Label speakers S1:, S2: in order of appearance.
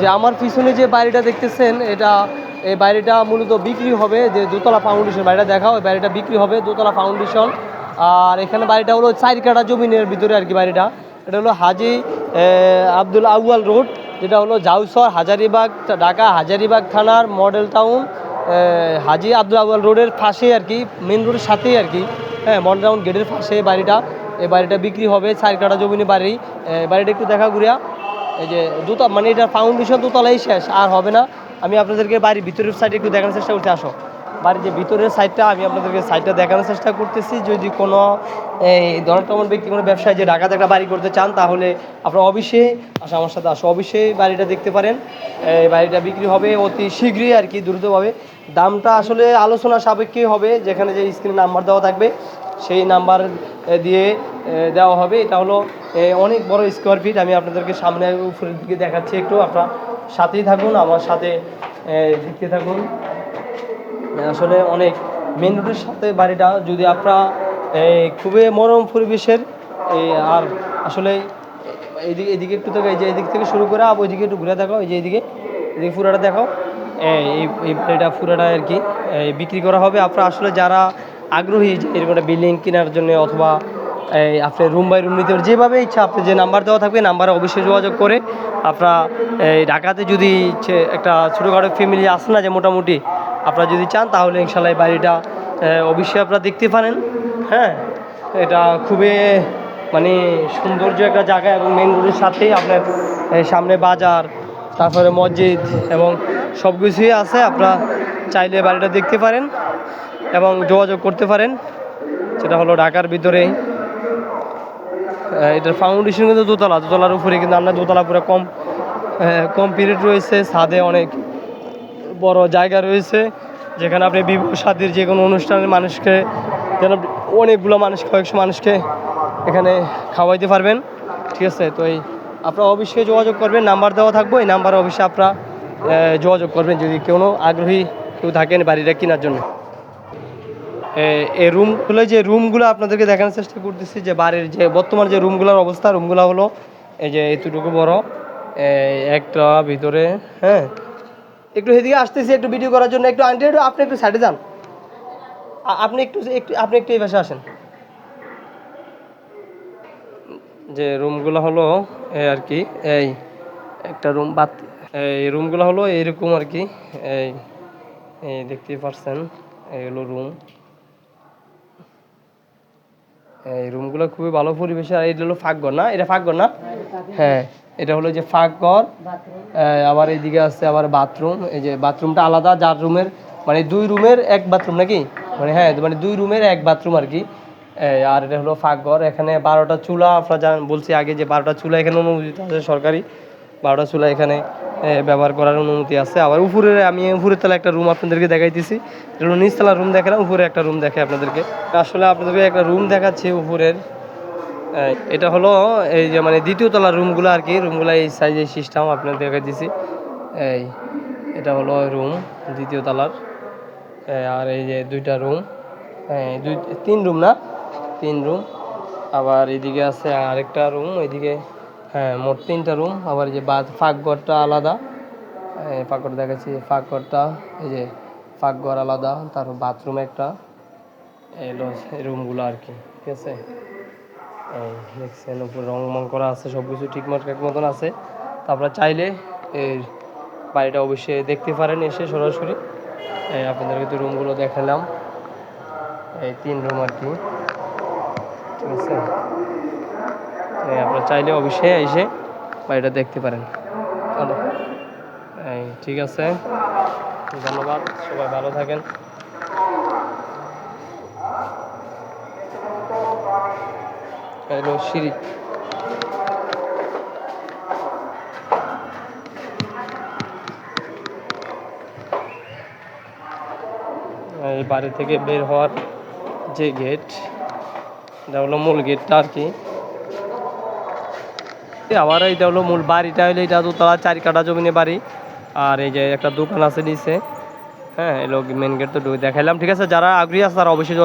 S1: যে আমার পিছনে যে বাড়িটা দেখতেছেন, এটা এই বাড়িটা মূলত বিক্রি হবে, যে দোতলা ফাউন্ডেশন বাড়িটা দেখাও, এই বাড়িটা বিক্রি হবে দোতলা ফাউন্ডেশন আর এখানে বাড়িটা হলো চার কাটা জমিনের ভিতরে আর কি বাড়িটা। এটা হলো হাজি আব্দুল আউয়াল রোড, যেটা হলো জাউসর, হাজারিবাগ, ঢাকা, হাজারিবাগ থানার মডেল টাউন। হাজি আব্দুল আউয়াল রোডের পাশে আর কি মেন রোডের সাথেই আর কি। হ্যাঁ মডেল টাউন গেটের পাশে বাড়িটা। এই বাড়িটা বিক্রি হবে চার কাটা জমিনের বাড়ি। বাড়িটা একটু দেখা ঘুরিয়া এই যে দুটো মানে এটা ফাউন্ডেশন দুতলাই শেষ, আর হবে না। আমি আপনাদেরকে বাড়ির ভিতরের সাইডে একটু দেখানোর চেষ্টা করতে আসো। বাড়ির যে ভিতরের সাইডটা আমি আপনাদেরকে সাইডটা দেখানোর চেষ্টা করতেছি। যদি কোনো, এই ধরনের ব্যক্তি, কোনো ব্যবসায় যে ঢাকাতে একটা বাড়ি করতে চান, তাহলে আপনারা অবশ্যই আসো আমার সাথে আসো। অবশ্যই বাড়িটা দেখতে পারেন। এই বাড়িটা বিক্রি হবে অতি শীঘ্রই আর কি, দ্রুতভাবে। দামটা আসলে আলোচনা সাপেক্ষে হবে, যেখানে যে স্ক্রিনে নাম্বার দেওয়া থাকবে, সেই নাম্বার দিয়ে দেওয়া হবে। এটা হলো অনেক বড় স্কোয়ার ফিট আমি আপনাদেরকে সামনে উপরের দিকে দেখাচ্ছি একটু। আপনার সাথেই থাকুন, আমার সাথে দেখতে থাকুন। আসলে অনেক মেন রোডের সাথে বাড়িটা, যদি আপনারা খুবই মনোরম পরিবেশের আর আসলে এইদিকে এদিকে একটু থেকে, এই যে এদিক থেকে শুরু করে আবার ওইদিকে একটু ঘুরে দেখো এই যে এইদিকে এদিকে পুরাটা দেখো এই বাড়িটা পুরাটা আর কি বিক্রি করা হবে। আপনারা আসলে যারা আগ্রহী এরকম একটা বিল্ডিং কেনার জন্য অথবা এই আপনি রুম বাই রুম নিতে যেভাবে ইচ্ছা আপনি যে নাম্বার দেওয়া থাকবে নাম্বারে অবশ্যই যোগাযোগ করে আপনারা এই ঢাকাতে যদি একটা ছোটোখাটো ফ্যামিলি আসে না যে মোটামুটি আপনারা যদি চান তাহলে ইনশাল্লাহ এই বাড়িটা অবশ্যই আপনারা দেখতে পারেন। হ্যাঁ এটা খুবই মানে সৌন্দর্য একটা জায়গা এবং মেন রোডের সাথেই আপনার সামনে বাজার তারপরে মসজিদ এবং সব কিছুই আছে। আপনারা চাইলে বাড়িটা দেখতে পারেন এবং যোগাযোগ করতে পারেন। সেটা হলো ঢাকার ভিতরেই। আহ, এটার ফাউন্ডেশন কিন্তু দোতলা, দোতলার উপরে কিন্তু আমরা দোতলা পুরো কম কম পিরিয়ড রয়েছে, ছাদে অনেক বড় জায়গা রয়েছে, যেখানে আপনি বিবাহ সাদীর যে কোনো অনুষ্ঠানের মানুষকে, যেন অনেকগুলো মানুষ, কয়েকশো মানুষকে এখানে খাওয়াইতে পারবেন, ঠিক আছে? তো এই আপনারা অবশ্যই যোগাযোগ করবেন, নাম্বার দেওয়া থাকব, এই নাম্বারে অবশ্যই আপনারা যোগাযোগ করবেন, যদি কোনো আগ্রহী কেউ থাকেন বাড়িটা কেনার জন্য। এই রুমগুলো যে রুমগুলো আপনাদেরকে দেখানোর চেষ্টা করতেছি যে বাড়ির যে বর্তমান যে রুমগুলোর অবস্থা রুমগুলো হলো এই যে এতটুকু বড় একটা ভিতরে হ্যাঁ। একটু এদিকে আসতেছি, একটু ভিডিও করার জন্য। একটু আন্টি, একটু আপনি একটু সাইডে যান। আপনি একটু একটু, আপনি একটু এই পাশে আসেন। যে রুমগুলো হলো আর কি, এই একটা রুম বাত এই রুমগুলো হলো এইরকম আর কি, এই দেখতেই পারছেন, এই হলো রুম এই রুমগুলো খুবই ভালো পরিবেশে আর এটা হলো ফাঁকঘর না? এটা ফাঁকঘর না? হ্যাঁ এটা হলো যে ফাঁকঘর। আহ, আবার এইদিকে আছে আবার বাথরুম। এই যে বাথরুমটা আলাদা যার রুমের মানে দুই রুমের এক বাথরুম নাকি? মানে হ্যাঁ মানে দুই রুমের এক বাথরুম আর কি। আর এটা হলো ফাঁকঘর। এখানে বারোটা চুলা আপনারা জানেন বলছি আগে যে বারোটা চুলা এখানে অনুমোদিত আছে সরকারি। বারোটা চুলা এখানে। ব্যবহার করার অনুমতি আছে। আবার উপরে আমি উপরের তলা একটা রুম আপনাদেরকে দেখাইতেছি। হলো নিচতলা রুম দেখালাম উপরে একটা রুম দেখে আপনাদেরকে। আসলে আপনাদেরকে একটা রুম দেখাচ্ছি উপরের। এটা হলো এই যে মানে দ্বিতীয় তলার রুমগুলো আর কি রুমগুলো এই সাইজের সিস্টেম আপনাদের দেখাই দিছি এই, এটা হলো রুম দ্বিতীয় তলার। আর এই যে দুইটা রুম দুই, তিন রুম না? তিন রুম আবার এদিকে আছে আরেকটা রুম এদিকে হ্যাঁ মোট তিনটা রুম আবার যে বাথ ফাঁকঘরটা আলাদা। ফাঁকঘর দেখাচ্ছি ফাঁকঘরটা, এই যে ফাঁকঘর আলাদা তারপর বাথরুম একটা। এই রুমগুলো আর কি, ঠিক আছে? দেখছেন, উপরে রং মং করা আছে সব কিছু ঠিকমতো ঠিক মতন আছে। তো আপনারা চাইলে এই বাড়িটা অবশ্যই দেখতে পারেন এসে সরাসরি। আপনাদেরকে তো রুমগুলো দেখালাম। এই তিন রুম আর কি, ঠিক আছে? আপনারা চাইলে অবশ্যই এসে বাড়িটা দেখতে পারেন। এই, ঠিক আছে। ধন্যবাদ। সবাই ভালো থাকেন। সিঁড়ি। বাড়ি থেকে বের হওয়ার যে গেট এটা হলো মূল গেটটা আর কি। আবার এইটা হলো মূল বাড়িটা হলো, এটা দোতলা চারি কাটা জমিনে বাড়ি। আর এই যে একটা দোকান আছে নিচে হ্যাঁ এলো মেন গেট তো দেখাইলাম। ঠিক আছে, যারা আগ্রহী আছে তারা অবশ্যই